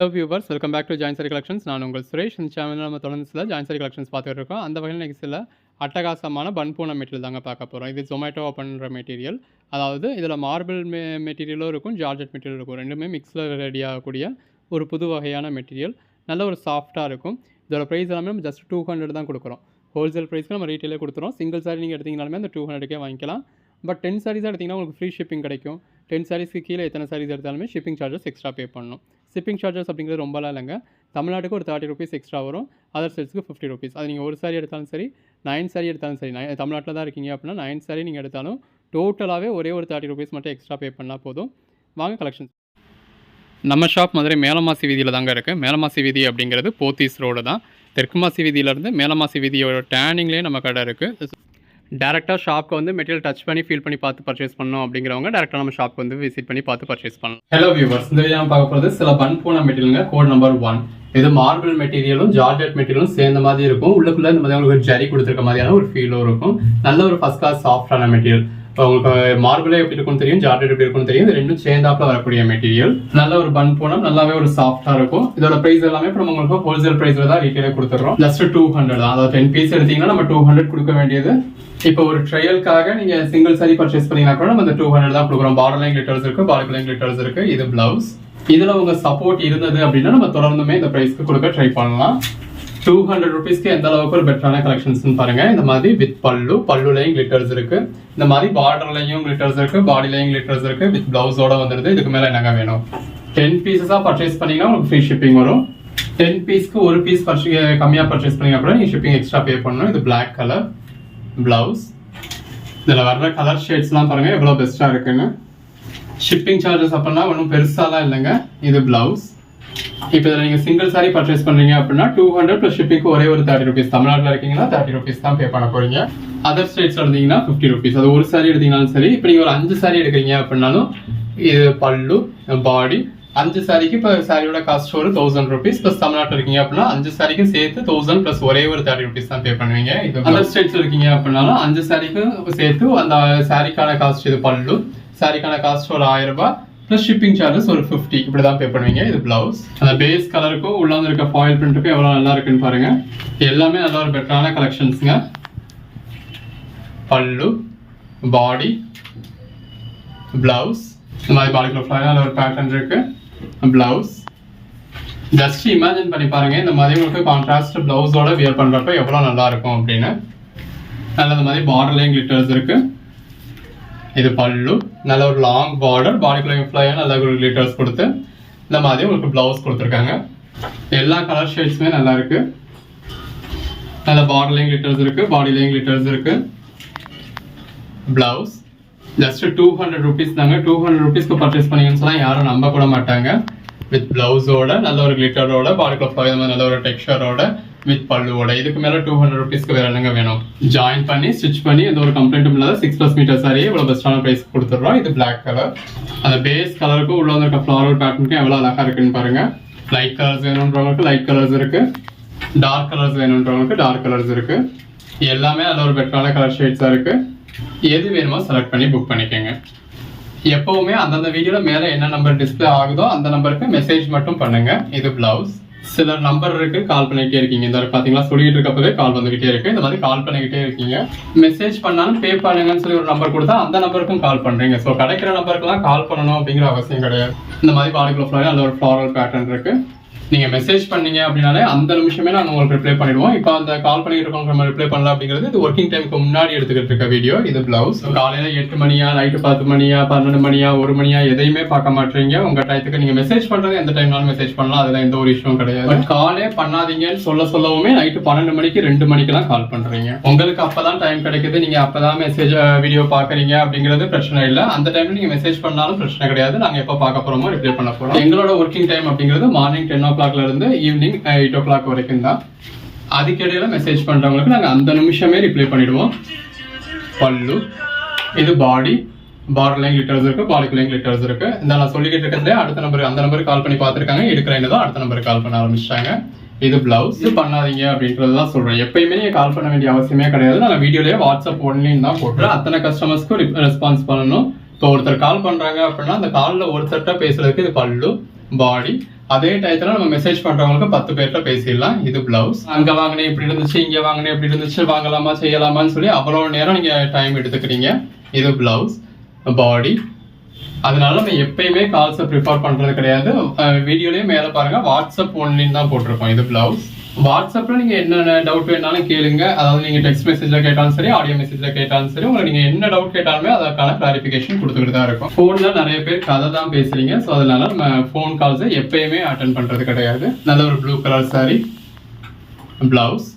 Hello viewers welcome back to join collections நான் உங்கள் சுரேஷ். இந்த சேனலில் நம்ம தொடர்ந்து சில ஜாயின் கலெக்ஷன்ஸ் பார்த்துட்டு இருக்கோம். அந்த வகையில் இன்றைக்கி சில அட்டகாசமான பன்பூன மெட்டீரியல் தாங்க பார்க்க போகிறோம் இது ஜொமேட்டோ பண்ணுற மெட்டீரியல் அதாவது இதில் மார்பிள் மெ மெட்டீரியலும் இருக்கும் ஜார்ஜெட் மெட்டீரியல் இருக்கும். ரெண்டுமே மிக்ஸில் ரெடி ஆகக்கூடிய ஒரு புது வகையான மெட்டீரியல் நல்ல ஒரு சாஃப்ட்டாக இருக்கும். இதோட ப்ரைஸ் எல்லாமே நம்ம ஜஸ்ட் டூ ஹண்ட்ரட் தான் கொடுக்குறோம். ஹோல்சேல் ப்ரைஸ்க்கு நம்ம ரீட்டெயிலே கொடுத்துறோம். சிங்கிள் சாரி நீங்கள் எடுத்தீங்கனாலுமே அந்த டூ ஹண்ட்ரடுக்கே வாங்கிக்கலாம். பட் டென் சாரீஸாக எடுத்திங்கன்னா உங்களுக்கு ஃப்ரீ ஷிப்பிங் கிடைக்கும். டென் சாரீஸ்க்கு கீழே எத்தனை சாரீஸ் எடுத்தாலுமே ஷிப்பிங் சார்ஜஸ் எக்ஸ்ட்ரா பே பண்ணணும். ஷிப்பிங் சார்ஜஸ் அப்படிங்கிறது ரொம்பலாம் இல்லைங்க. தமிழ்நாட்டுக்கு ஒரு தேர்ட்டி ருபீஸ் எக்ஸ்ட்ரா வரும். அதர் ஸ்டேட்ஸ்க்கு ஃபிஃப்டி ருபீஸ் அது நீங்கள் ஒரு சாரி எடுத்தாலும் சரி நைன் சாரி எடுத்தாலும் சரி நை தமிழ்நாட்டில் தான் இருக்கீங்க அப்படின்னா நைன் சாரி நீங்கள் எடுத்தாலும் டோட்டலாகவே ஒரே ஒரு தேர்ட்டி ருபீஸ் மட்டும் எக்ஸ்ட்ரா பே பண்ணால் போதும். வாங்க கலெக்ஷன்ஸ் நம்ம ஷாப் மதுரை மேலமாசி வீதியில் தாங்க இருக்குது மேலமாசி வீதி அப்படிங்கிறது போத்தீஸ் ரோடு தான். தெற்கு மாசி வீதியிலேருந்து மேலமாசி வீதியோட டேனிங்லேயே நம்ம கடை இருக்குது டேரெக்டாக ஷாப்க்கு வந்து மெட்டீரியல் டச் பண்ணி ஃபீல் பண்ணி பார்த்து பர்ச்சேஸ் பண்ணணும் அப்படிங்கிறவங்க டேரெக்டாக நம்ம ஷாப்க்கு வந்து விசிட் பண்ணி பார்த்து பர்ச்சேஸ் பண்ணலாம். ஹலோ வியூவர்ஸ் இந்த வீடியோ பார்க்க போகிறது சில பன் போன மெட்டீரியலுங்க கோட் நம்பர் ஒன் இது மார்பிள் மெட்டீரியலும் ஜார்ஜெட் மெட்டீரியலும் சேர்ந்த மாதிரி இருக்கும். உள்ளுக்குள்ள இந்த மாதிரி உங்களுக்கு ஜரி கொடுத்துருக்க மாதிரியான ஒரு ஃபீலும் இருக்கும். நல்ல ஒரு ஃபர்ஸ்ட் கிளாஸ் சாஃப்டான மெட்டீரியல் உங்களுக்கு மார்பிளே எப்படி இருக்கும்னு தெரியும் ஜார்ஜெட் எப்படி இருக்கும்னு தெரியும். இது ரெண்டும் சேர்ந்தாப்ல வரக்கூடிய மெட்டீரியல் நல்ல ஒரு பன் போனோம் நல்லாவே ஒரு சாஃப்டா இருக்கும். இதோட பிரைஸ் எல்லாமே இப்போ நம்ம உங்களுக்கு ஹோல்சேல் பிரைஸ்ல தான் ரீட்டெயிலே கொடுத்துறோம் ஜஸ்ட் டூ ஹண்ட்ரட் தான். அதாவது டென் பீஸ் எடுத்தீங்கன்னா நம்ம டூ ஹண்ட்ரட் கொடுக்க வேண்டியது. இப்போ ஒரு ட்ரையலுக்காக நீங்க சிங்கிள் சாரி பர்ச்சேஸ் பண்ணீங்கன்னா கூட நம்ம இந்த டூ ஹண்ட்ரட் தான் கொடுக்குறோம். பார்டர் லைன் லிட்டர்ஸ் இருக்கு பாலுக்கு லைன் லிட்டர்ஸ் இருக்கு. இது பிளவுஸ் இதுல உங்க சப்போர்ட் இருந்தது அப்படின்னா நம்ம தொடர்ந்துமே இந்த பிரைஸ்க்கு கொடுக்க ட்ரை பண்ணலாம். டூ ஹண்ட்ரட் ருபீஸ்க்கு எந்த அளவுக்கு ஒரு பெட்டரான கலெக்ஷன்ஸ்னு பாருங்க. இந்த மாதிரி வித் பல்லு பல்லுலையும் கிளிட்டர்ஸ் இருக்கு. இந்த மாதிரி பார்டர்லையும் கிளிட்டர்ஸ் இருக்கு பாடிலையும் கிளிட்டர்ஸ் இருக்கு. வித் பிளவுஸோட வந்துருது. இதுக்கு மேல என்னங்க வேணும்? டென் பீசஸா பர்ச்சேஸ் பண்ணீங்கன்னா உங்களுக்கு ஃப்ரீ ஷிப்பிங் வரும். டென் பீஸ்க்கு ஒரு பீஸ் கம்மியா பர்ச்சேஸ் பண்ணீங்க அப்படின்னா நீங்க ஷிப்பிங் எக்ஸ்ட்ரா பே பண்ணணும். இது பிளாக் கலர் பிளவுஸ் இதுல வர்ற கலர் ஷேட்ஸ்லாம் பாருங்க எவ்வளவு பெஸ்டா இருக்குன்னு. ஷிப்பிங் சார்ஜஸ் அப்படின்னா ஒன்றும் பெருசாலாம் இல்லைங்க. இது பிளவுஸ் இப்போ இதில் நீங்கள் சிங்கிள் சாரி பர்ச்சேஸ் பண்ணுறீங்க அப்படின்னா டூ ஹண்ட்ரட் ப்ளஸ் ஷிப்பிங்க்கு ஒரே ஒரு தேர்ட்டி ருபீஸ் தமிழ்நாட்டில் இருக்கீங்கன்னா தேர்ட்டி ருபீஸ் தான் பே பண்ண போறீங்க. அதர் ஸ்டேட்ஸ் இருந்தீங்கன்னா ஃபிஃப்டி ருபீஸ் அது ஒரு சாரி எடுத்தீங்கனாலும் சரி இப்போ நீங்கள் ஒரு அஞ்சு சாரி எடுக்கிறீங்க அப்படின்னாலும் இது பல்லு பாடி அஞ்சு சாரிக்கு இப்போ சாரியோட காஸ்ட் ஒரு தௌசண்ட் ருபீஸ் ப்ளஸ் தமிழ்நாட்டில் இருக்கீங்க அப்படின்னா அஞ்சு சாரிக்கு சேர்த்து தௌசண்ட் ப்ளஸ் ஒரே ஒரு தேர்ட்டி ருபீஸ் தான் பே பண்ணுவீங்க. இது அதர் ஸ்டேட்ஸ் இருக்கீங்க அப்படின்னாலும் அஞ்சு சாரிக்கு சேர்த்து அந்த சாரிக்கான காஸ்ட் இது பல்லு. சாரிக்கான காஸ்ட் ஒரு ஆயிரம் ரூபாய். ப்ளஸ் ஷிப்பிங் சார்ஜஸ் ஒரு ஃபிஃப்டி இப்படி தான் பே பண்ணுவீங்க. இது பிளவுஸ் அந்த பேஸ் கலருக்கும் உள்ளாந்து இருக்க ஃபாயில் பிரிண்ட்டுக்கும் எவ்வளோ நல்லா இருக்குன்னு பாருங்கள் எல்லாமே நல்ல ஒரு பெட்டரான கலெக்ஷன்ஸுங்க பல்லு பாடி பிளவுஸ் இந்த மாதிரி பாடிக்குள்ள ஃப்ளாக ஒரு பேட்டர்ன் இருக்கு. பிளவுஸ் ஜஸ்ட் இமேஜின் பண்ணி பாருங்க. இந்த மாதிரி உங்களுக்கு கான்ட்ராஸ்ட் பிளவுஸோட வியர் பண்ணுறப்ப எவ்வளோ நல்லா இருக்கும் அப்படின்னு. நல்ல இந்த மாதிரி பார்டர்லேயும் கிளிட்டர்ஸ் இருக்குது இது பல்லு நல்ல ஒரு லாங் பார்டர் பாடிக்குள்ள ஃப்ளையாக நல்ல ஒரு லிட்டர்ஸ் கொடுத்து இந்த மாதிரி உங்களுக்கு ப்ளவுஸ் கொடுத்துருக்காங்க. எல்லா கலர் ஷேட்ஸுமே நல்லா இருக்கு. நல்ல பார்டர்லையும் லிட்டர்ஸ் இருக்கு பாடிலையும் லிட்டர்ஸ் இருக்கு. Blouse just two hundred rupees தாங்க. டூ ஹண்ட்ரட் ருபீஸ்க்கு பர்ச்சேஸ் பண்ணீங்கன்னு யாரும் நம்ப கூட மாட்டாங்க. வித் ப்ளவுஸோட நல்ல ஒரு கிளிட்டரோட பாடிக்குள்ள ஃப்ளை நல்ல ஒரு டெக்ஸ்டரோட வித் பல்லுவோட இதுக்கு மேல டூ ஹண்ட்ரட் ருபீஸ்க்கு வேற என்னங்க வேணும் ஜாயின் பண்ணி ஸ்டிச் பண்ணி எந்த ஒரு கம்ப்ளைண்ட்டும் இல்லாத சிக்ஸ் பிளஸ் மீட்டர் சாரியே இவ்வளவு பெஸ்டான பிரைஸ் கொடுத்துட்றோம் இது பிளாக் கலர் அந்த பேஸ் கலருக்கும் உள்ள இருக்க ஃப்ளாரல் பேட்டர்னுக்கும் எவ்வளவு அழகா இருக்குன்னு பாருங்க லைட் கலர்ஸ் வேணுன்றவங்களுக்கு லைட் கலர்ஸ் இருக்கு டார்க் கலர்ஸ் வேணுன்றவங்களுக்கு டார்க் கலர்ஸ் இருக்கு எல்லாமே அதில் ஒரு பெட்டரான கலர் ஷேட்ஸாக இருக்கு எது வேணுமோ செலக்ட் பண்ணி புக் பண்ணிக்கோங்க எப்பவுமே அந்தந்த வீடியோவில் மேலே என்ன நம்பர் டிஸ்ப்ளே ஆகுதோ அந்த நம்பருக்கு மெசேஜ் மட்டும் பண்ணுங்க இது பிளவுஸ் சில நம்பர் இருக்கு கால் பண்ணிக்கிட்டே இருக்கீங்க. இந்த பாத்தீங்களா? சொல்லிட்டு இருக்கப்பவே கால் வந்துகிட்டே இருக்கு. இந்த மாதிரி கால் பண்ணிக்கிட்டே இருக்கீங்க. மெசேஜ் பண்ணாலும் பே பண்ணுங்கன்னு சொல்லி ஒரு நம்பர் கொடுத்தா அந்த நம்பருக்கும் கால் பண்றீங்க. ஸோ கிடைக்கிற நம்பருக்குலாம் கால் பண்ணணும் அப்படிங்கிற அவசியம் கிடையாது. இந்த மாதிரி பாடிக்குள்ள ஃப்ளவர் நல்ல ஒரு ஃப்ளாரல் பேட்டர்ன் இருக்கு. நீங்க மெசேஜ் பண்ணீங்க அப்படின்னாலே அந்த நிமிஷமே நாங்கள் உங்களுக்கு ரிப்ளை பண்ணிடுவோம். இப்போ அந்த கால் பண்ணிட்டு இருக்கவங்க நம்ம ரிப்ளை பண்ணலாம் அப்படிங்கிறது இது ஒர்க்கிங் டைமுக்கு முன்னாடி எடுத்துக்கிட்டு இருக்க வீடியோ இது பிளவுஸ் காலையில எட்டு மணியா நைட்டு பத்து மணியா பன்னெண்டு மணியா ஒரு மணியா எதையுமே பார்க்க மாட்டீங்க. உங்க டயத்துக்கு நீங்க மெசேஜ் பண்றது எந்த டைம்னாலும் மெசேஜ் பண்ணலாம். அதுல எந்த ஒரு இஷ்யூ கிடையாது. பட் காலே பண்ணாதீங்கன்னு சொல்ல சொல்லவுமே நைட்டு பன்னெண்டு மணிக்கு ரெண்டு மணிக்கெல்லாம் கால் பண்றீங்க. உங்களுக்கு அப்பதான் டைம் கிடைக்குது. நீங்க அப்பதான் மெசேஜ் வீடியோ பாக்குறீங்க அப்படிங்கிறது பிரச்சனை இல்லை. அந்த டைம்ல நீங்க மெசேஜ் பண்ணாலும் பிரச்சனை கிடையாது. நாங்க எப்போ பார்க்க போறோமோ ரிப்ளை பண்ண போறோம். எங்களோட ஒர்க்கிங் டைம் அப்படிங்கிறது மார்னிங் டென் ஓ கிளாக்ல இருந்து ஈவினிங் எயிட் ஓ கிளாக் வரைக்கும் தான். அதுக்கிடையில மெசேஜ் பண்றவங்களுக்கு நாங்க அந்த நிமிஷமே ரிப்ளை பண்ணிடுவோம். பல்லு இது பாடி பார்டர்லையும் லிட்டர்ஸ் இருக்கு பாடிக்குலையும் லிட்டர்ஸ் இருக்கு. இந்த நான் சொல்லிக்கிட்டு இருக்கிறதே அடுத்த நம்பர் அந்த நம்பருக்கு கால் பண்ணி பார்த்துருக்காங்க. எடுக்கிறேன் தான் அடுத்த நம்பருக்கு கால் பண்ண ஆரம்பிச்சிட்டாங்க. இது பிளவுஸ் இது பண்ணாதீங்க அப்படின்றது தான் சொல்றேன். எப்பயுமே நீங்க கால் பண்ண வேண்டிய அவசியமே கிடையாது. நான் வீடியோலேயே வாட்ஸ்அப் ஒன்லின்னு தான் போட்டுறேன் அத்தனை கஸ்டமர்ஸ்க்கும் ரெஸ்பான்ஸ் பண்ணணும். இப்போ ஒருத்தர் கால் பண்றாங்க அப்படின்னா அந்த காலில் ஒருத்தர்கிட்ட பேசுறதுக்கு இது பல்லு பாடி அதே டயத்துல நம்ம மெசேஜ் பண்றவங்களுக்கு பத்து பேர்கிட்ட பேசிடலாம். இது பிளவுஸ் அங்க வாங்கினேன் இப்படி இருந்துச்சு இங்க வாங்கினேன் இப்படி இருந்துச்சு வாங்கலாமா செய்யலாமான்னு சொல்லி அவ்வளவு நேரம் நீங்க டைம் எடுத்துக்கிறீங்க. இது பிளவுஸ் பாடி அதனால நம்ம எப்பயுமே கால்ஸை ப்ரிஃபர் பண்றது கிடையாது. வீடியோலயே மேல பாருங்க. வாட்ஸ்அப் ஒன்லின்னு தான் போட்டிருக்கோம். இது பிளவுஸ் வாட்ஸ்அப்பில் நீங்கள் என்னென்ன டவுட் வேணாலும் கேளுங்க. அதாவது நீங்கள் டெக்ஸ்ட் மெசேஜில் கேட்டாலும் சரி ஆடியோ மெசேஜில் கேட்டாலும் சரி உங்களுக்கு நீங்கள் என்ன டவுட் கேட்டாலுமே அதற்கான கிளாரிஃபிகேஷன் கொடுத்துக்கிட்டு தான் இருக்கும். ஃபோனில் நிறைய பேர் கதை தான் பேசுகிறீங்க ஸோ அதனால நம்ம ஃபோன் கால்ஸை எப்பயுமே அட்டன் பண்ணுறது கிடையாது. நல்ல ஒரு blue colour sari blouse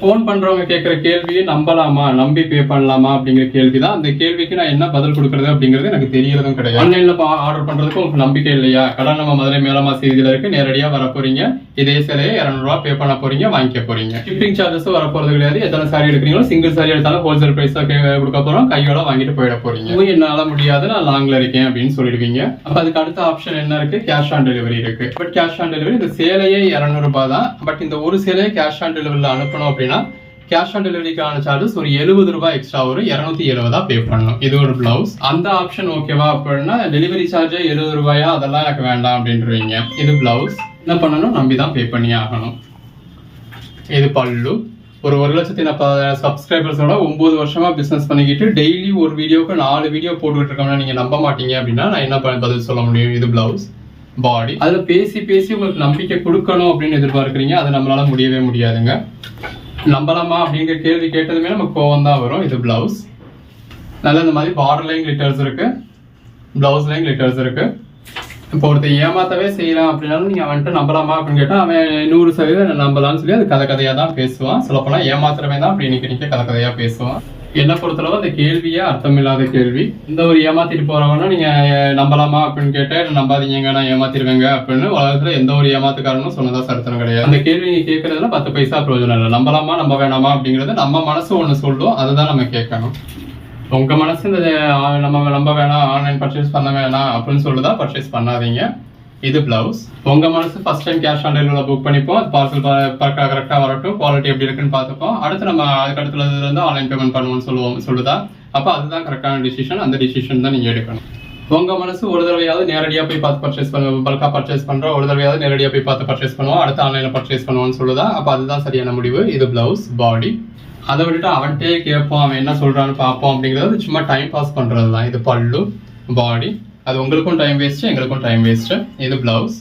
phone பண்றவங்க கேட்குற கேள்வியை நம்பலாமா? நம்பி பே பண்ணலாமா? அப்படிங்கிற கேள்வி தான் அந்த கேள்விக்கு நான் என்ன பதில் கொடுக்கறது அப்படிங்கிறது எனக்கு தெரியறதும் கிடையாது. ஆன்லைன்ல ஆர்டர் பண்றதுக்கு உங்களுக்கு நம்பிக்கை இல்லையா? கடன் நம்ம மதுரை மேலமா செய்தியில இருக்கு. நேரடியா வர போறீங்க. இதே சிலையை இரநூறுவா பே பண்ண போறீங்க. வாங்கிக்க போறீங்க. ஷிப்பிங் சார்ஜஸ் வர போறது கிடையாது. எத்தனை சாரி எடுக்கிறீங்களோ சிங்கிள் சாரி எடுத்தாலும் ஹோல்சேல் பிரைஸ் கொடுக்க போறோம். கையோட வாங்கிட்டு போயிட போறீங்க. "ஓ, என்னால முடியாது. நான் லாங்ல இருக்கேன் அப்படின்னு சொல்லிடுவீங்க. அப்ப அதுக்கு அடுத்த ஆப்ஷன் என்ன இருக்கு? கேஷ் ஆன் டெலிவரி இருக்கு. பட் கேஷ் ஆன் டெலிவரி இந்த சேலையே இரநூறு ரூபாய் தான். பட் இந்த ஒரு சேலையை கேஷ் ஆன் டெலிவரியில் அனுப்பணும் அப்படின்னு கேஷ் ஆன் டெலிவரிக்கான சார்ஜஸ் ஒரு எழுபது ரூபாய் எக்ஸ்ட்ரா வரும். இரநூத்தி எழுபதா பே பண்ணணும். இது ஒரு பிளவுஸ் அந்த ஆப்ஷன் ஓகேவா அப்படின்னா டெலிவரி சார்ஜ் எழுபது ரூபாயா? அதெல்லாம் எனக்கு வேண்டாம் அப்படின்றீங்க இது பிளவுஸ் என்ன பண்ணணும்? நம்பி தான் பே பண்ணி ஆகணும். இது பல்லு. ஒரு ஒரு லட்சத்தி நாற்பதாயிரம் சப்ஸ்கிரைபர்ஸோட ஒன்பது வருஷமா பிசினஸ் பண்ணிக்கிட்டு டெய்லி ஒரு வீடியோக்கு நாலு வீடியோ போட்டுக்கிட்டு இருக்கோம்னா நீங்க நம்ப மாட்டீங்க அப்படின்னா நான் என்ன பண்ண பதில் சொல்ல முடியும்? இது பிளவுஸ் பாடி அதில் பேசி பேசி உங்களுக்கு நம்பிக்கை கொடுக்கணும் அப்படின்னு எதிர்பார்க்குறீங்க. அது நம்மளால முடியவே முடியாதுங்க. நம்பலாமா அப்படிங்கிற கேள்வி கேட்டதுமே நமக்கு கோவம் தான் வரும். இது பிளவுஸ் நல்ல இந்த மாதிரி பார்டர்லையும் கிளிட்டர்ஸ் இருக்கு. பிளவுஸ்லையும் கிளிட்டர்ஸ் இருக்கு. இப்போ ஒருத்தர் ஏமாத்தவே செய்யலாம் அப்படின்னாலும் நீங்க அவன்கிட்ட நம்பலாமா அப்படின்னு கேட்டா அவன் நூறு சதவீதம் நம்பலாம்னு சொல்லி அது கதை கதையா தான் பேசுவான். சொல்லப்போனால் ஏமாத்துறவே தான் அப்படி இன்னைக்கு நிற்க கதை கதையா பேசுவான். என்ன பொறுத்தளவு அந்த கேள்வியே அர்த்தமில்லாத கேள்வி. இந்த ஒரு ஏமாத்திட்டு போறவனா நீங்க நம்பலாமா? அப்படின்னு கேட்டா நம்பாதீங்க நான் ஏமாத்திருவேங்க அப்படின்னு உலகத்துல எந்த ஒரு ஏமாத்துக்காரனும் சொன்னதா சரித்திரம் கிடையாது. அந்த கேள்வி நீங்க கேட்கறதுல பத்து பைசா பிரயோஜனம் இல்லை. நம்பலாமா நம்ப வேணாமா அப்படிங்கறது நம்ம மனசு ஒண்ணு சொல்லும். அதுதான் நம்ம கேட்கணும். உங்க மனசு இந்த நம்ம நம்ப வேணாம் ஆன்லைன் பர்ச்சேஸ் பண்ண வேணாம் அப்படின்னு சொல்லுதா பர்ச்சேஸ் பண்ணாதீங்க. இது பிளவுஸ் உங்க மனசு ஃபர்ஸ்ட் டைம் கேஷ் ஆன் டெலிவரியில் புக் பண்ணிப்போம். பார்சல் கரெக்டாக வரட்டும். குவாலிட்டி எப்படி இருக்குன்னு பார்த்துப்போம். அடுத்து நம்ம அதுக்கு அடுத்துல இருந்து ஆன்லைன் பேமெண்ட் பண்ணுவோம்னு சொல்லுவோம் சொல்லுதா? அப்போ அதுதான் கரெக்டான டிசிஷன் அந்த டிசிஷன் தான் நீங்கள் எடுக்கணும். உங்க மனசு ஒரு தடவையாவது நேரடியாக போய் பார்த்து பர்ச்சேஸ் பண்ண பல்காக பர்ச்சேஸ் பண்ணுறோம் ஒரு தடவையாவது நேரடியாக போய் பார்த்து பர்ச்சேஸ் பண்ணுவோம். அடுத்து ஆன்லைனில் பர்ச்சேஸ் பண்ணுவோம்னு சொல்லுதா? அப்போ அதுதான் சரியான முடிவு. இது பிளவுஸ் பாடி அதை விட்டுட்டு அவன்கிட்டே கேட்போம். அவன் என்ன சொல்கிறான்னு பார்ப்போம் அப்படிங்கிறது சும்மா டைம் பாஸ் பண்ணுறது தான் இது பல்லு பாடி அது உங்களுக்கும் டைம் வேஸ்ட்டு எங்களுக்கும் டைம் வேஸ்ட்டு இது பிளவுஸ்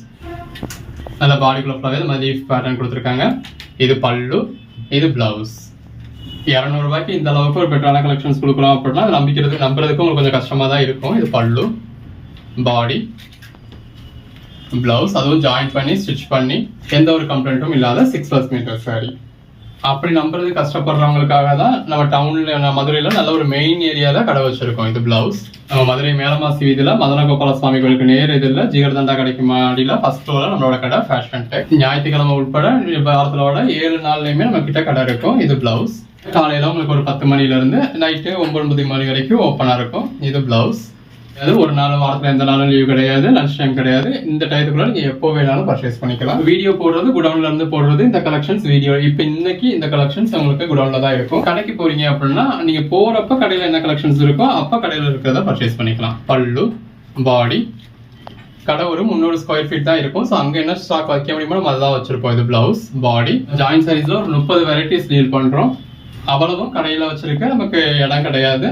நல்லா பாடிக்குள்ள ஃபுல்லாகவே இந்த மாதிரி லீஃப் பேட்டர்ன் கொடுத்துருக்காங்க. இது பல்லு. இது பிளவுஸ் இரநூறுபாய்க்கு இந்த அளவுக்கு ஒரு பெட்டரான கலெக்ஷன்ஸ் கொடுக்குறோம் அப்படின்னா அது நம்பிக்கிறது நம்புறதுக்கு உங்களுக்கு கொஞ்சம் கஷ்டமாக தான் இருக்கும். இது பல்லு. பாடி பிளவுஸ் அதுவும் ஜாயின் பண்ணி ஸ்டிச் பண்ணி எந்த ஒரு கம்ப்ளைண்ட்டும் இல்லாத சிக்ஸ் ப்ளஸ் மீட்டர் சாரி அப்படி நம்புறது கஷ்டப்படுறவங்களுக்காக தான் நம்ம டவுன்ல நம்ம மதுரையில நல்ல ஒரு மெயின் ஏரியால கடை வச்சிருக்கோம். இது பிளவுஸ் நம்ம மதுரை மேலமாசி வீதியில மதனகோபால சுவாமி கோயிலுக்கு நேர் இதில் ஜிகர்தண்டா கடைக்கு மாடியில ஃபர்ஸ்ட் ஃப்ளோர்ல நம்மளோட கடை ஃபேஷன் டெக் ஞாயிற்றுக்கிழமை உட்பட வாரத்தோட ஏழு நாள்லயுமே நம்ம கிட்ட கடை இருக்கும். இது பிளவுஸ் காலையில உங்களுக்கு ஒரு பத்து மணில இருந்து நைட்டு ஒன்பது மணி வரைக்கும் ஓப்பனா இருக்கும். இது பிளவுஸ் அது ஒரு நாள் வாரத்தில் எந்த நாளும் லீவ் கிடையாது லஞ்ச் டைம் கிடையாது. இந்த டயத்துக்குள்ள நீங்கள் எப்போ வேணாலும் பர்ச்சேஸ் பண்ணிக்கலாம். வீடியோ போடுறது குடவுன்ல இருந்து போடுறது இந்த கலெக்ஷன்ஸ் வீடியோ இப்போ இன்னைக்கு இந்த கலெக்ஷன்ஸ் உங்களுக்கு குடவுன்ல தான் இருக்கும். கடைக்கு போறீங்க அப்படின்னா நீங்க போறப்ப கடையில் என்ன கலெக்ஷன்ஸ் இருக்கோ அப்போ கடையில் இருக்கிறத பர்ச்சேஸ் பண்ணிக்கலாம். பல்லு பாடி கடை ஒரு முந்நூறு ஸ்கொயர் ஃபீட் தான் இருக்கும். ஸோ அங்கே என்ன ஸ்டாக் வைக்க முடியுமோ நம்ம அதுதான் வச்சிருப்போம். இது பிளவுஸ் பாடி ஜாயின் சைஸில் ஒரு முப்பது வெரைட்டிஸ் டீல் பண்ணுறோம் அவ்வளவும் கடையில் வச்சிருக்க நமக்கு இடம் கிடையாது.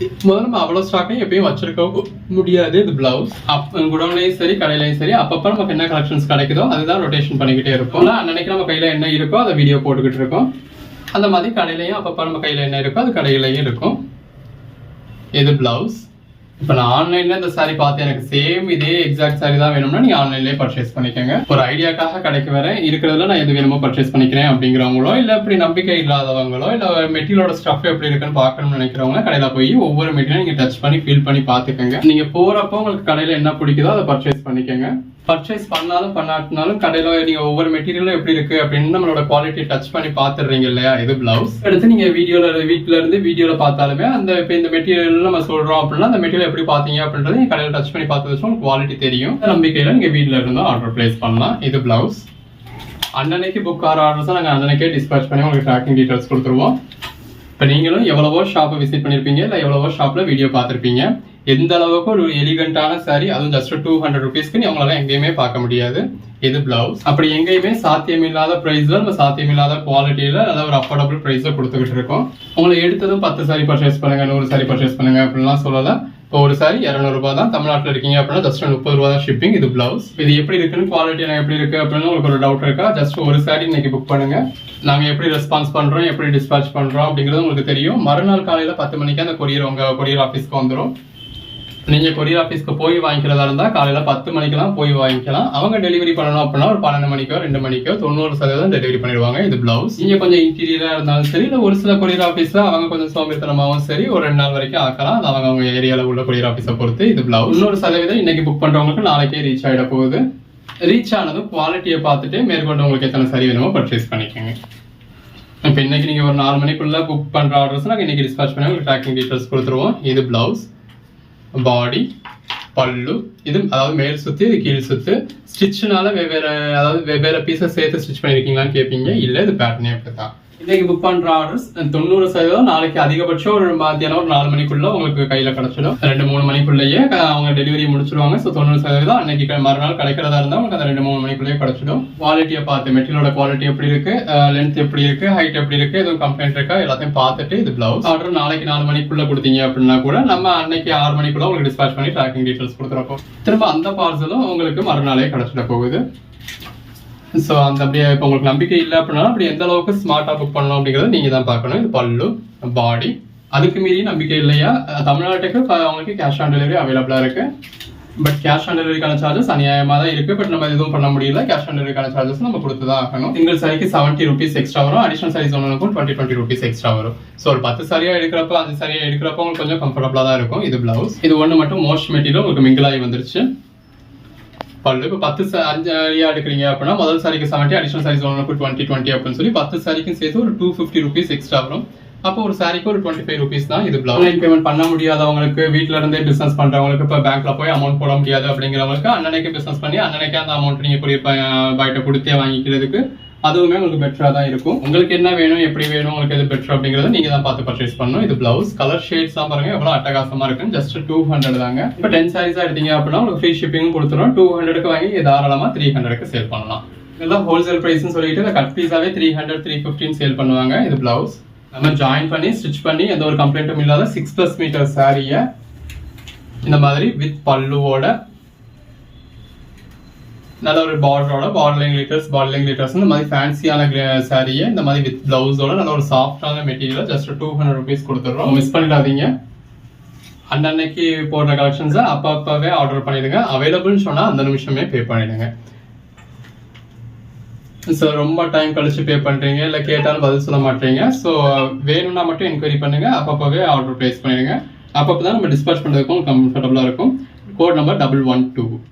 முதல்ல நம்ம அவ்வளோ ஸ்டாக்கையும் எப்பயும் வச்சிருக்க முடியாது. இது பிளவுஸ் அப் குடோன்லையும் சரி கடையிலையும் சரி. அப்பப்போ நமக்கு என்ன கலெக்ஷன்ஸ் கிடைக்குதோ அதுதான் ரொட்டேஷன் பண்ணிக்கிட்டே இருக்கும் அன்னைக்கு நம்ம கையில் என்ன இருக்கோ அதை வீடியோ போட்டுக்கிட்டு இருக்கோம். அந்த மாதிரி கடையிலையும் அப்பப்போ நம்ம கையில் என்ன இருக்கோ அது கடையிலையும் இருக்கும். இது பிளவுஸ் இப்போ நான் ஆன்லைன்ல இந்த சாரி பார்த்து எனக்கு சேம் இதே எக்ஸாக்ட் சாரி தான் வேணும்னா நீ ஆன்லைன்லயே பர்ச்சேஸ் பண்ணிக்கோங்க. ஒரு ஐடியாக்காக கடைக்கு வரேன் இருக்கிறதுல நான் எது வேணுமோ பர்ச்சேஸ் பண்ணிக்கிறேன் அப்படிங்கிறவங்களோ இல்ல இப்படி நம்பிக்கை இல்லாதவங்களோ இல்ல மெட்டீரியலோட ஸ்டஃப் எப்படி இருக்குன்னு பார்க்கணும்னு நினைக்கிறவங்க கடையில போய் ஒவ்வொரு மெட்டீரியலும் நீங்க டச் பண்ணி ஃபீல் பண்ணி பார்த்துக்கோங்க. நீங்க போறப்போ உங்களுக்கு கடையில என்ன பிடிக்குதோ அதை பர்ச்சேஸ் பண்ணிக்கோங்க. பர்ச்சேஸ் பண்ணாலும் பண்ணாட்டினாலும் கடையில நீங்க ஒவ்வொரு மெட்டீரியலும் எப்படி இருக்கு அப்படின்னு நம்மளோட குவாலிட்டி டச் பண்ணி பாத்துடுறீங்க இல்லையா? இது பிளவுஸ் எடுத்து நீங்க வீடியோல வீட்டில் இருந்து வீடியோல பார்த்தாலுமே அந்த இப்ப இந்த மெட்டீரியல் நம்ம சொல்றோம் அப்படின்னா அந்த மெட்டீரியல் எப்படி பாத்தீங்க அப்படின்றது நீங்க கடையில டச் பண்ணி பார்த்து உங்களுக்கு குவாலிட்டி தெரியும். நம்பிக்கையில் நம்பிக்கையில நீங்க வீட்ல இருந்தும் ஆர்டர் பிளேஸ் பண்ணலாம். இது பிளவுஸ் அன்னன்னைக்கு புக் ஆகிற ஆர்டர்ஸ் நாங்கள் அன்னன்னைக்கே டிஸ்பேச் பண்ணி உங்களுக்கு ட்ராக்கிங் டீடைல்ஸ் கொடுத்துருவோம். இப்போ நீங்களும் எவ்வளவோ ஷாப்பை விசிட் பண்ணியிருப்பீங்க இல்லை எவ்வளவோ ஷாப்பில் வீடியோ பார்த்துருப்பீங்க. எந்த அளவுக்கு ஒரு எலிகண்டான சாரீ அதுவும் ஜஸ்ட் டூ ஹண்ட்ரட் ருபீஸ்க்கு அவங்களால எங்கேயுமே பார்க்க முடியாது. இது பிளவுஸ் அப்படி எங்கேயுமே சாத்தியமில்லாத ப்ரைஸில் நம்ம சாத்தியமில்லாத குவாலிட்டியில் அதாவது ஒரு அஃபோர்டபுள் ப்ரைஸில் கொடுத்துக்கிட்டு இருக்கோம். உங்களை எடுத்ததும் பத்து சாரி பர்ச்சேஸ் பண்ணுங்க நூறு சாரி பர்ச்சேஸ் பண்ணுங்க அப்படின்லாம் சொல்லலாம் இப்போ ஒரு சாரி இரநூறுபா தான் தமிழ்நாட்டில் இருக்கீங்க அப்படின்னா ஜஸ்ட் முப்பது ரூபா தான் ஷிப்பிங் இது பிளவுஸ் இது எப்படி இருக்குன்னு குவாலிட்டி எனக்கு எப்படி இருக்கு அப்படின்னு உங்களுக்கு ஒரு டவுட் இருக்கா? ஜஸ்ட் ஒரு சாரி இன்னைக்கு புக் பண்ணுங்க. நாங்கள் எப்படி ரெஸ்பான்ஸ் பண்ணுறோம் எப்படி டிஸ்பேச் பண்ணுறோம் அப்படிங்கிறது உங்களுக்கு தெரியும். மறுநாள் காலையில் பத்து மணிக்கு அந்த கொரியர் உங்கள் கொரியர் ஆஃபீஸ்க்கு வந்துடும் நீங்கள் கொரியர் ஆஃபீஸ்க்கு போய் வாங்கிக்கிறதா இருந்தால் காலையில் பத்து மணிக்கெல்லாம் போய் வாங்கிக்கலாம். அவங்க டெலிவரி பண்ணணும் அப்படின்னா ஒரு பன்னெண்டு மணிக்கோ ரெண்டு மணிக்கோ தொண்ணூறு சதவீதம் டெலிவரி பண்ணிடுவாங்க. இது பிளவுஸ் நீங்கள் கொஞ்சம் இன்டீரியராக இருந்தாலும் சரி இல்லை ஒரு சில கொரியர் ஆஃபீஸில் அவங்க கொஞ்சம் சோம்பேறித்தனமாகவும் சரி ஒரு ரெண்டு நாள் வரைக்கும் ஆக்கலாம். அது அவங்க அவங்க ஏரியாவில் உள்ள கொரியர் ஆஃபீஸை பொறுத்து இது பிளவுஸ் இன்னொரு சதவீதம் இன்னைக்கு புக் பண்ணுறவங்களுக்கு நாளைக்கே ரீச் ஆகிட போகுது. ரீச் ஆனதும் குவாலிட்டியை பார்த்துட்டு மேற்கொண்டு உங்களுக்கு எத்தனை சரி வேணுமோ பர்ச்சேஸ் பண்ணிக்கோங்க. இப்போ இன்னைக்கு நீங்கள் ஒரு நாலு மணிக்குள்ளே புக் பண்ணுற ஆர்டர்ஸ் நாங்கள் இன்னைக்கு டிஸ்பேச் பண்ணி உங்களுக்கு ட்ராக்கிங் டீட்டெயில்ஸ் கொடுத்துருவோம். இது பிளவுஸ் பாடி பல்லு இது அதாவது மேல் சுத்து இது கீழ் சுத்து. ஸ்டிச்சுனால வெவ்வேறு அதாவது வெவ்வேறு பீஸை சேர்த்து ஸ்டிச் பண்ணியிருக்கீங்களான்னு கேட்பீங்க இல்லை இது பேட்டர்னே அப்படி தான் இன்னைக்கு புக் பண்ற ஆர்டர்ஸ் தொண்ணூறு சதவீதம் நாளைக்கு அதிகபட்சம் ஒரு மத்தியானம் ஒரு நாலு மணிக்குள்ள உங்களுக்கு கையில கிடைச்சிடும். ரெண்டு மூணு மணிக்குள்ளேயே அவங்க டெலிவரி முடிச்சிருவாங்க. ஸோ தொண்ணூறு சதவீதம் அன்னைக்கு மறுநாள் கிடைக்கிறதா இருந்தால் உங்களுக்கு அந்த ரெண்டு மூணு மணிக்குள்ளேயே கிடைச்சிடும். குவாலிட்டியை பார்த்து மெட்டீரியலோட குவாலிட்டி எப்படி இருக்கு லென்த் எப்படி இருக்கு ஹைட் எப்படி இருக்கு எதுவும் கம்ப்ளைண்ட் இருக்கா எல்லாத்தையும் பார்த்துட்டு இது பிளவுஸ் ஆர்டர் நாளைக்கு நாலு மணிக்குள்ள கொடுத்தீங்க அப்படின்னா கூட நம்ம அன்னைக்கு ஆறு மணிக்குள்ள உங்களுக்கு டிஸ்பேச் பண்ணி ட்ராக்கிங் டீட்டெயில்ஸ் கொடுத்துருக்கோம் திரும்ப அந்த பார்சலும் உங்களுக்கு மறுநாளே கிடைச்சிட போகுது. ஸோ அந்த அப்படியே இப்போ உங்களுக்கு நம்பிக்கை இல்லை அப்படின்னா அப்படி எந்த அளவுக்கு ஸ்மார்ட்டாக புக் பண்ணணும் அப்படிங்கிறத நீங்கள் தான் பார்க்கணும். இது பல்லு பாடி அதுக்கு மீறி நம்பிக்கை இல்லையா? தமிழ்நாட்டுக்கு அவங்களுக்கு கேஷ் ஆன் டெலிவரி அவைலபிளாக இருக்குது பட் கேஷ் ஆன் டெலிவரிக்கான சார்ஜஸ் அநியாயமாக தான் இருக்குது பட் நம்ம எதுவும் பண்ண முடியல. கேஷ் ஆன் டெலிவரிக்கான சார்ஜஸ் நம்ம கொடுத்து தான் ஆகணும். சிங்கிள் சாரிக்கு செவன்ட்டி ருபீஸ் எக்ஸ்ட்ரா வரும். அடிஷனல் சாரீஸ் ஒன்றுக்கும் டுவெண்ட்டி டுவெண்ட்டி ருபீஸ் எக்ஸ்ட்ரா வரும். ஸோ ஒரு பத்து சரியாக எடுக்கிறப்ப அஞ்சு சரியாக எடுக்கிறப்ப உங்களுக்கு கொஞ்சம் கம்ஃபர்டபுளாக தான் இருக்கும். இது பிளவுஸ் இது ஒன்று மட்டும் மோஸ்ட் மெட்டீரியல் உங்களுக்கு மிங்கிளாகி வந்துருச்சு. பல்லு. இப்போ பத்து அஞ்சு ஐயா எடுக்கிறீங்க அப்படின்னா முதல் சாரிக்கு செவன்ட்டி அடிஷனல் சாரீஸ் ஒன்று டுவெண்ட்டி டுவெண்ட்டி அப்படின்னு சொல்லி பத்து சாரிக்கும் சேர்த்து ஒரு டூ ஃபிஃப்டி ருபீஸ் எக்ஸ்ட்ரா வரும். அப்போ ஒரு சாரிக்கு ஒரு டுவெண்ட்டி ஃபைவ் ருபீஸ் தான் இது ஆன்லைன் பேமெண்ட் பண்ண முடியாதவங்களுக்கு வீட்டில இருந்தே பிசினஸ் பண்றவங்களுக்கு இப்போ பேங்க்ல போய் அமௌண்ட் போட முடியாது அப்படிங்கிறவங்களுக்கு அன்னனைக்கு பிசினஸ் பண்ணி அன்னன்னைக்கு அந்த அமௌண்ட் நீங்க கொரியர் பாய்ட்ட கொடுத்தே வாங்கிக்கிறதுக்கு அதுவுமே உங்களுக்கு பெட்டராக தான் இருக்கும். உங்களுக்கு என்ன வேணும் எப்படி வேணும் உங்களுக்கு எது பெட்டர் அப்படிங்கறத நீங்க தான் பார்த்து பர்ச்சேஸ் பண்ணணும். இது பிளவுஸ் கலர் ஷேட்ஸ் தான் பாருங்க. எவ்வளவு அட்டகாசமா இருக்குன்னு ஜஸ்ட் டூ ஹண்ட்ரட் தாங்க. இப்போ டென் சாரீஸாக எடுத்தீங்க அப்படின்னா உங்களுக்கு ஃப்ரீ ஷிப்பிங் கொடுத்துரும் டூ ஹண்ட்ரடுக்கு வாங்கி தாராளமா த்ரீ ஹண்ட்ரடுக்கு சேல் பண்ணலாம். இதெல்லாம் ஹோல்சேல் பிரைஸ்னு சொல்லிட்டு இந்த கட் பீஸாவே த்ரீ ஹண்ட்ரட் த்ரீ ஃபிஃப்டின் சேல் பண்ணுவாங்க. இது பிளவுஸ் நம்ம ஜாயின் பண்ணி ஸ்டிச் பண்ணி எந்த ஒரு கம்ப்ளைண்ட்டும் இல்லாத சிக்ஸ் பிளஸ் மீட்டர் சாரியை இந்த மாதிரி வித் பல்லுவோட நல்ல ஒரு பார்டரோட பார்டரிங் லிட்டர்ஸ் பார்டரிங் லிட்டர்ஸ் இந்த மாதிரி ஃபேன்சியான சாரியை இந்த மாதிரி வித் பிளவுஸோட நல்ல ஒரு சாஃப்டான material just two hundred rupees கொடுத்துட்றோம். மிஸ் பண்ணிடாதீங்க. அன்னன்னைக்கு போடுற கலெக்ஷன்ஸை அப்பப்பவே ஆர்டர் பண்ணிடுங்க. அவைலபிள்னு சொன்னால் அந்த நிமிஷமே பே பண்ணிடுங்க. ஸோ ரொம்ப டைம் கழிச்சு பே பண்ணுறீங்க இல்லை கேட்டாலும் பதில் சொல்ல மாட்டீங்க. ஸோ வேணும்னா மட்டும் என்கொயரி பண்ணுங்க. அப்பப்பவே ஆர்டர் ப்ளேஸ் பண்ணிடுங்க. அப்பப்போ தான் நம்ம டிஸ்பேச் பண்ணுறதுக்கும் கம்ஃபர்டபுளாக இருக்கும். Code number double one two